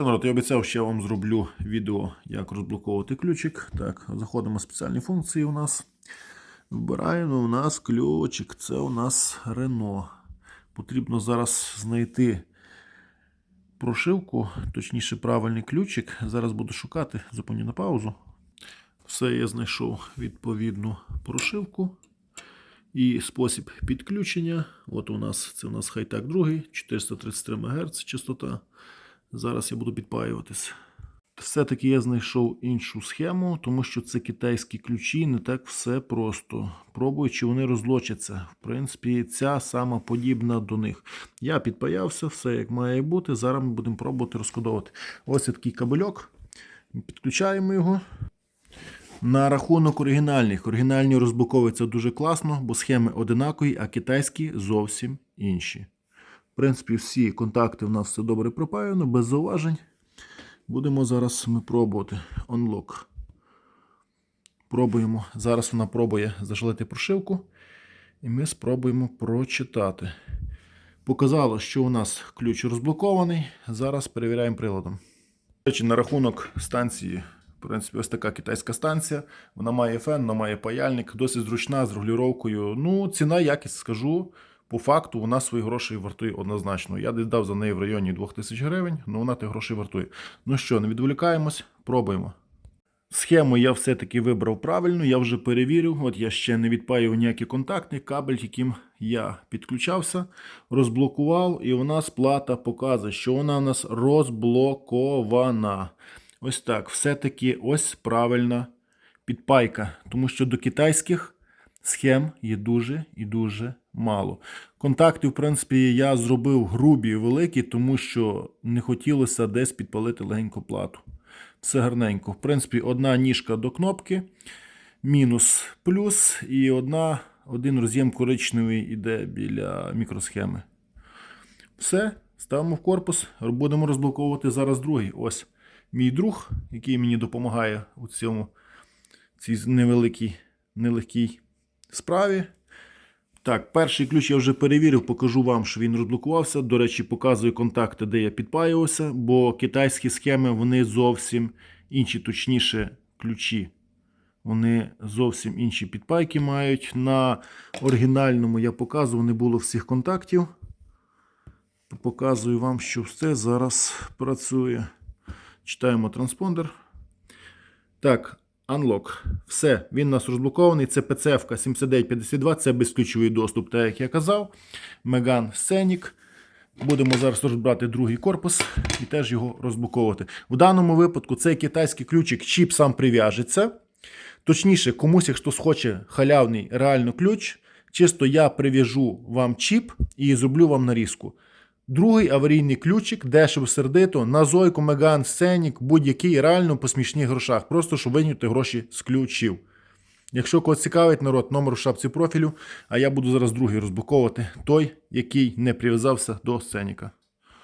Народ, я обіцяв, що я вам зроблю відео, як розблоковувати ключик. Так, заходимо в спеціальні функції у нас. Вибираємо у нас ключик. Це у нас Рено. Потрібно зараз знайти прошивку, точніше, правильний ключик. Зараз буду шукати, зупиню на паузу. Все, я знайшов відповідну прошивку. І спосіб підключення. От у нас це у нас хайтак 2, 433 МГц частота. Зараз я буду підпаюватись. Все-таки я знайшов іншу схему, тому що це китайські ключі, не так все просто. Пробую, чи вони розлочаться. В принципі, ця сама подібна до них. Я підпаявся, все як має бути. Зараз ми будемо пробувати розкодовувати. Ось такий кабельок. Підключаємо його. На рахунок оригінальних. Оригінальні розблоковуються дуже класно, бо схеми одинакові, а китайські зовсім інші. В принципі, всі контакти в нас все добре пропаяно, без зауважень. Будемо зараз ми пробувати. Unlock. Пробуємо. Зараз вона пробує зажалити прошивку. І ми спробуємо прочитати. Показало, що у нас ключ розблокований. Зараз перевіряємо приладом. До речі, на рахунок станції. В принципі, ось така китайська станція. Вона має фен, вона має паяльник, досить зручна з регулюванню. Ну, ціна, якість скажу. По факту вона свої гроші вартує однозначно. Я десь дав за неї в районі 2000 гривень, але вона тих грошей вартує. Ну що, не відволікаємось, пробуємо. Схему я все-таки вибрав правильно, я вже перевірив. От я ще не відпаював ніякі контакти, кабель, яким я підключався, розблокував, і у нас плата показує, що вона у нас розблокована. Ось так. Все-таки ось правильна підпайка. Тому що до китайських схем є дуже і дуже мало. Контакти, в принципі, я зробив грубі і великі, тому що не хотілося десь підпалити легеньку плату. Все гарненько. В принципі, одна ніжка до кнопки, мінус плюс, і одна, один роз'єм коричневий іде біля мікросхеми. Все, ставимо в корпус, будемо розблоковувати зараз другий. Ось мій друг, який мені допомагає у цьому цій невеликій, нелегкій справі. Так, перший ключ я вже перевірив, покажу вам, що він розблокувався. До речі, показую контакти, де я підпаювався, бо китайські схеми вони зовсім інші, точніше, ключі. Вони зовсім інші підпайки мають. На оригінальному я показував, не було всіх контактів. Показую вам, що все зараз працює. Читаємо транспондер. Так, Unlock. Все, він у нас розблокований. Це PCF 7952, це безключовий доступ, так як я казав. Megane Scenic. Будемо зараз розбирати другий корпус і теж його розблоковувати. В даному випадку цей китайський ключик, чіп сам прив'яжеться. Точніше, комусь, якщо схоче халявний реально ключ, чисто я прив'яжу вам чіп і зроблю вам нарізку. Другий аварійний ключик, дешево сердито, на Зойку, Меган, Сценік, будь-який реально по смішних грошах. Просто щоб виняти гроші з ключів. Якщо когось цікавить народ, номер у шапці профілю, а я буду зараз другий розблоковувати той, який не прив'язався до сценіка.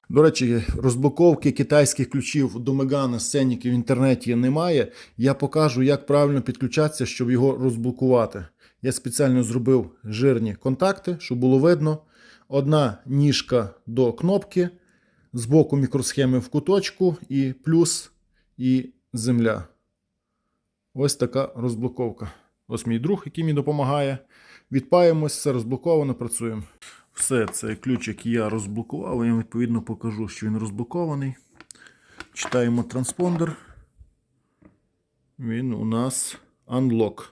До речі, розблоковки китайських ключів до Мегана сценіки в інтернеті немає. Я покажу, як правильно підключатися, щоб його розблокувати. Я спеціально зробив жирні контакти, щоб було видно. Одна ніжка до кнопки, з боку мікросхеми в куточку, і плюс і земля. Ось така розблоковка. Ось мій друг, який мені допомагає. Відпаємось, все розблоковано, працюємо. Все, цей ключик я розблокував. Я вам відповідно покажу, що він розблокований. Читаємо транспондер. Він у нас unlock.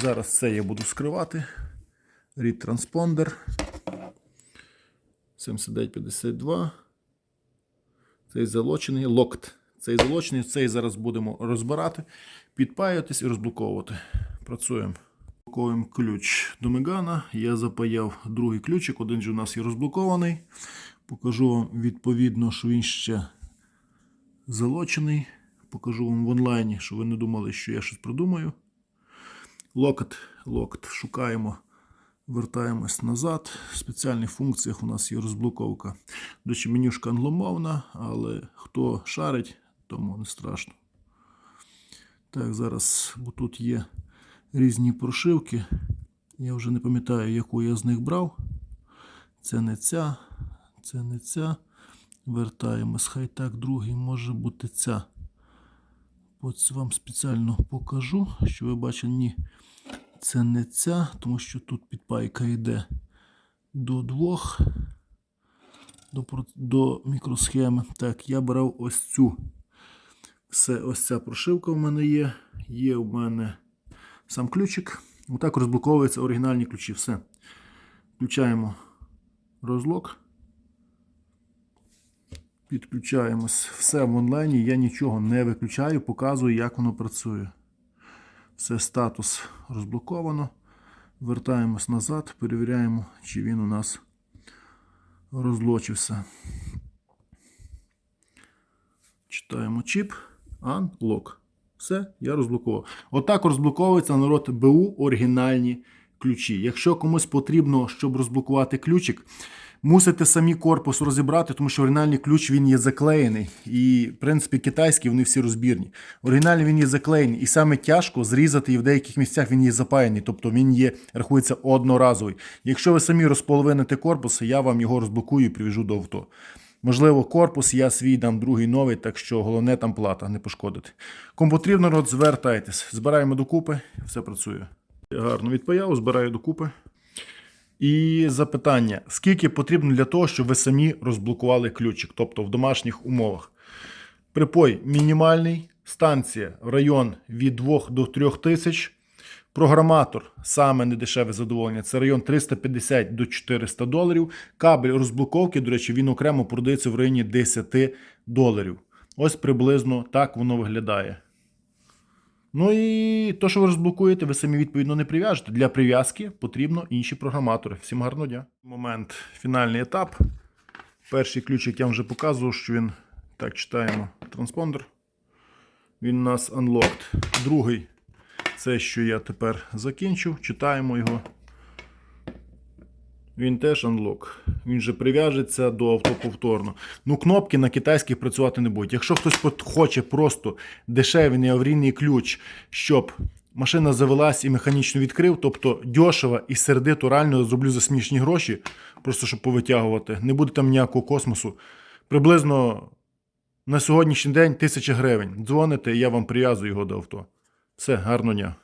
Зараз це я буду скривати. Read транспондер. 7952. Цей залочений. Locked. Цей залочений, цей зараз будемо розбирати, підпаюватись і розблоковувати. Працюємо. Блоковуємо ключ до Мегана. Я запаяв другий ключик, один же у нас є розблокований. Покажу вам відповідно, що він ще залочений. Покажу вам в онлайні, щоб ви не думали, що я щось придумаю. Локет, локт. Шукаємо. Вертаємось назад. В спеціальних функціях у нас є розблоковка. До речі, менюшка англомовна, але хто шарить, тому не страшно. Так, зараз, бо тут є різні прошивки. Я вже не пам'ятаю, яку я з них брав. Це не ця, це не ця. Вертаємось. Хай так, другий може бути ця. Ось вам спеціально покажу, що ви бачили, це не ця, тому що тут підпайка йде до двох, до, до мікросхеми. Так, я брав ось цю. Все, ось ця прошивка в мене є. Є в мене сам ключик. Отак розблоковуються оригінальні ключі. Все. Включаємо розлок. Підключаємось. Все в онлайні. Я нічого не виключаю, показую, як воно працює. Все, статус розблоковано. Вертаємось назад, перевіряємо, чи він у нас розлочився. Читаємо чіп. Unlock. Все, я розблокував. Отак розблоковується народ БУ оригінальні ключі. Якщо комусь потрібно, щоб розблокувати ключик, мусите самі корпус розібрати, тому що оригінальний ключ він є заклеєний. І, в принципі, китайські вони всі розбірні. Оригінальний він є заклеєний. І саме тяжко зрізати, і в деяких місцях він є запаяний, тобто він є, рахується одноразовий. Якщо ви самі розполовините корпус, я вам його розблокую і привіжу до авто. Можливо, корпус я свій дам другий новий, так що головне там плата, не пошкодити. Кому потрібно, рот, звертайтесь. Збираємо докупи, все працює. Гарно відпаяв, збираю докупи. І запитання: скільки потрібно для того, щоб ви самі розблокували ключик, тобто в домашніх умовах? Припой мінімальний, станція в район від 2 до 3 тисяч. Програматор саме недешеве задоволення. Це район 350 до 400 доларів. Кабель розблоковки, до речі, він окремо продається в районі 10 доларів. Ось приблизно так воно виглядає. Ну і то, що ви розблокуєте, ви самі відповідно не прив'яжете. Для прив'язки потрібно інші програматори. Всім гарного дня. Момент, фінальний етап. Перший ключик я вам вже показував, що він так читаємо транспондер. Він у нас unlocked. Другий це, що я тепер закінчив. Читаємо його. Він теж unlock. Він же прив'яжеться до авто повторно. Ну, кнопки на китайських працювати не будуть. Якщо хтось хоче просто дешевий аварійний ключ, щоб машина завелась і механічно відкрив, тобто дешево і сердито реально зроблю за смішні гроші, просто щоб повитягувати. Не буде там ніякого космосу. Приблизно на сьогоднішній день 1000 гривень. Дзвоните, я вам прив'язую його до авто. Все, гарного дня.